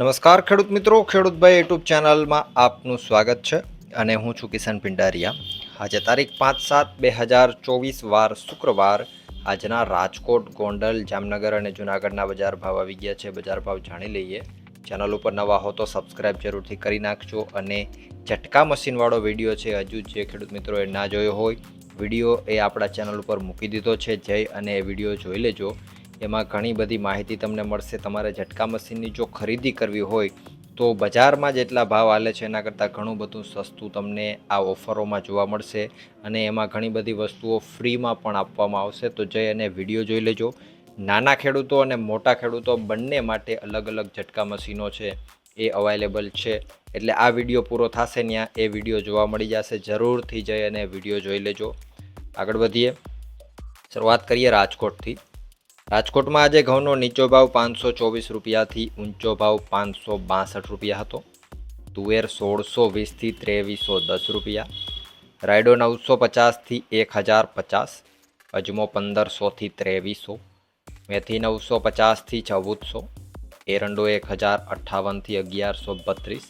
નમસ્કાર ખેડૂત મિત્રો ખેડૂતભાઈ યુટ્યુબ ચેનલમાં આપનું સ્વાગત છે અને હું છું કિશન પિંડારિયા. આજે તારીખ પાંચ સાત બે હજાર ચોવીસ વાર શુક્રવાર આજના રાજકોટ, ગોંડલ, જામનગર અને જૂનાગઢના બજાર ભાવ આવી ગયા છે. બજાર ભાવ જાણી લઈએ. ચેનલ ઉપર નવા હો તો સબસ્ક્રાઇબ જરૂરથી કરી નાખજો અને ઝટકા મશીનવાળો વીડિયો છે હજુ જે ખેડૂત મિત્રોએ ના જોયો હોય, વીડિયો એ આપણા ચેનલ ઉપર મૂકી દીધો છે. જઈ અને એ વીડિયો જોઈ લેજો. એમાં ઘણી બધી માહિતી તમને મળશે. તમારે ઝટકા મશીનની જો ખરીદી કરવી હોય, તો બજારમાં જેટલા ભાવ હાલે છે એના કરતાં ઘણું બધું સસ્તું તમને આ ઓફરોમાં જોવા મળશે અને એમાં ઘણી બધી વસ્તુઓ ફ્રીમાં પણ આપવામાં આવશે. તો જઈ અને વીડિયો જોઈ લેજો. નાના ખેડૂતો અને મોટા ખેડૂતો બંને માટે અલગ અલગ ઝટકા મશીનો છે, એ અવાઇલેબલ છે. એટલે આ વીડિયો પૂરો થશે ત્યાં એ વીડિયો જોવા મળી જશે. જરૂરથી જઈ અને વીડિયો જોઈ લેજો. આગળ વધીએ. શરૂઆત કરીએ રાજકોટથી. રાજકોટમાં આજે ઘઉંનો નીચો ભાવ પાંચસો ચોવીસ રૂપિયાથી ઊંચો ભાવ પાંચસો બાસઠ રૂપિયા હતો. તુવેર સોળસો વીસથી ત્રેવીસો દસ રૂપિયા. રાયડો નવસો પચાસથી એક હજાર પચાસ. અજમો પંદરસોથી ત્રેવીસો. મેથી નવસો પચાસથી ચૌદસો. એરંડો એક હજાર અઠ્ઠાવનથી અગિયારસો બત્રીસ.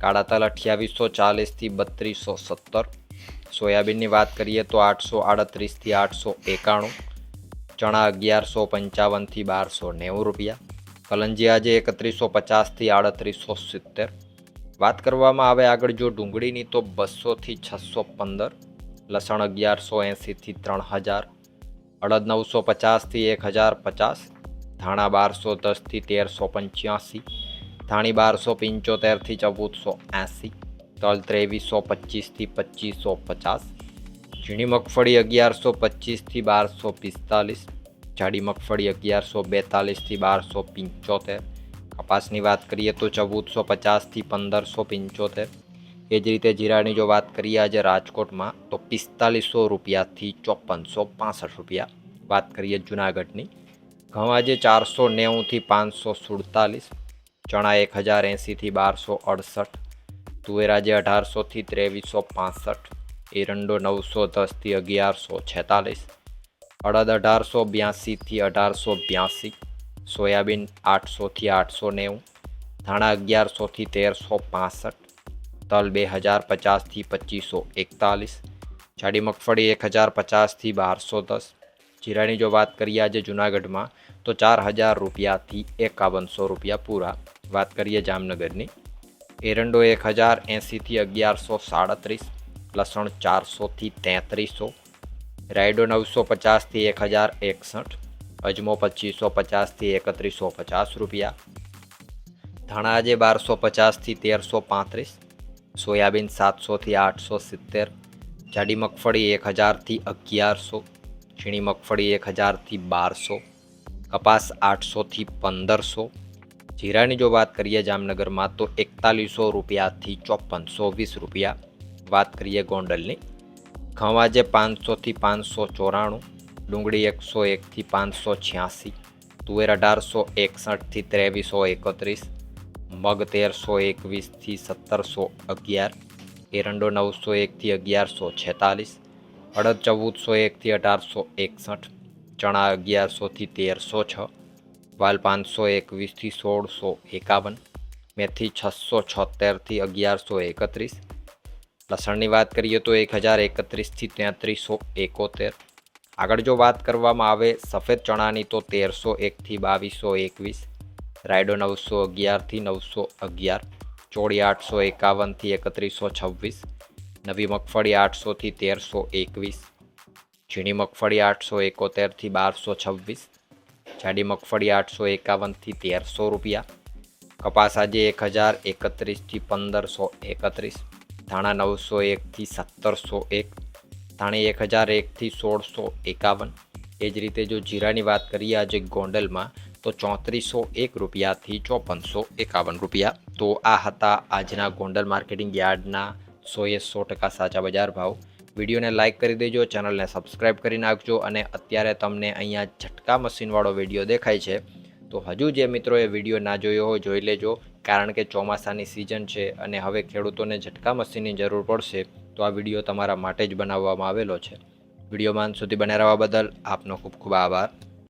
કાળા તલ અઠ્યાવીસો ચાલીસથી બત્રીસો સત્તર. સોયાબીનની વાત કરીએ તો આઠસો આડત્રીસથી આઠસો એકાણું. ચણા અગિયારસો પંચાવનથી બારસો નેવું રૂપિયા. કલંજી આજે એકત્રીસો પચાસથી આડત્રીસો સિત્તેર. વાત કરવામાં આવે આગળ જો ડુંગળીની તો બસોથી છસો પંદર, લસણ અગિયારસો એંસીથી ત્રણ હજાર, અડદ નવસો પચાસથી એક હજાર પચાસ, ધાણા બારસો દસથી તેરસો પંચ્યાસી, ધાણી બારસો પંચોતેરથી ચૌદસો એંસી તલ ત્રેવીસો પચીસથી પચીસો પચાસ ઝીણી મગફળી અગિયારસો પચીસથી બારસો પિસ્તાલીસ, જાડી મગફળી અગિયારસો બેતાલીસથી બારસો પંચોતેર, કપાસની વાત કરીએ તો ચૌદસો પચાસથી પંદરસો પંચોતેર. એ જ રીતે જીરાની જો વાત કરીએ આજે રાજકોટમાં, તો પિસ્તાલીસો રૂપિયાથી ચોપનસો પાસઠ રૂપિયા. વાત કરીએ જુનાગઢની, ઘઉં આજે ચારસો નેવુંથી પાંચસો સુડતાલીસ, ચણા એક હજાર એંસીથી બારસો અડસઠ, તુવેર આજે અઢારસોથી ત્રેવીસો પાસઠ એરંડો નવસો દસથી અગિયારસો છેતાલીસ, અડદ અઢારસો બ્યાસીથી અઢારસો બ્યાસી, સોયાબીન આઠસોથી આઠસો નેવું, ધાણા અગિયારસોથી તેરસો પાસઠ, તલ બે હજાર પચાસથી પચીસો એકતાલીસ, જાડી મગફળી એક હજાર પચાસથી બારસો દસ, જીરાની જો વાત કરીએ આજે જુનાગઢમાં, તો ચાર હજાર રૂપિયાથી એકાવનસો રૂપિયા પૂરા. વાત કરીએ જામનગરની, એરંડો એક હજાર એંસીથી અગિયારસો સાડત્રીસ લસણ ચારસોથી તેત્રીસો રાયડો નવસો પચાસથી એક હજાર એકસઠ અજમો પચીસો પચાસથી એકત્રીસો પચાસ રૂપિયા ધાણા આજે બારસો પચાસથી તેરસો પાંત્રીસ સોયાબીન સાતસોથી આઠસો સિત્તેર જાડી મગફળી એક હજારથી અગિયારસો ઝીણી મગફળી એક હજારથી બારસો કપાસ આઠસોથી પંદરસો જીરાની જો વાત કરીએ જામનગરમાં તો એકતાલીસો રૂપિયાથી ચોપનસો વીસ રૂપિયા વાત કરીએ ગોંડલની. આજે પાંચસોથી પાંચસો ચોરાણું ડુંગળી એકસો એકથી પાંચસો છ્યાસી તુવેર અઢારસો એકસઠથી ત્રેવીસો એકત્રીસ મગ તેરસો એકવીસથી સત્તરસો અગિયાર એરંડો નવસો એકથી અગિયારસો છેતાલીસ અડદ ચૌદસો એકથી અઢારસો એકસઠ ચણા અગિયારસોથી તેરસો છ વાલ પાંચસો એકવીસથી સોળસો એકાવન મેથી છસો છોતેરથી અગિયારસો એકત્રીસ લસણની વાત કરીએ તો એક હજાર એકત્રીસથી તેત્રીસો એકોતેર. આગળ જો વાત કરવામાં આવે, સફેદ ચણાની તો તેરસો એકથી બાવીસો એકવીસ, રાયડો નવસો અગિયારથી નવસો અગિયાર, ચોળી આઠસો એકાવનથી એકત્રીસો છવ્વીસ, નવી મગફળી આઠસોથી તેરસો એકવીસ, ઝીણી મગફળી આઠસો એકોતેરથી બારસો છવ્વીસ, જાડી મગફળી આઠસો એકાવનથી તેરસો રૂપિયા. કપાસ આજે એક હજાર એકત્રીસથી પંદરસો એકત્રીસ. ધાણા નવસો એકથી સત્તરસો એક, ધાણી એક હજાર એકથી સોળસો એકાવન. એ જ રીતે જો જીરાની વાત કરીએ આજે ગોંડલમાં, તો ચોત્રીસો એક રૂપિયાથી ચોપનસો એકાવન રૂપિયા. તો આ હતા આજના ગોંડલ માર્કેટિંગ યાર્ડના સોએ સો ટકા સાચા બજાર ભાવ. વિડીયોને લાઇક કરી દેજો, ચેનલને સબસ્ક્રાઇબ કરી નાખજો અને અત્યારે તમને અહીંયા ઝટકા મશીનવાળો વીડિયો દેખાય છે. તો હજુ જે મિત્રોએ વીડિયો ના જોયો હોય જોઈ લેજો, કારણ કે ચોમાસાની સિઝન છે અને હવે ખેડૂતોને ઝટકા મશીનની જરૂર પડશે, તો આ વીડિયો તમારા માટે જ બનાવવામાં આવેલો છે. વિડીયોમાં સુધી બને રહેવા બદલ આપનો ખૂબ ખૂબ આભાર.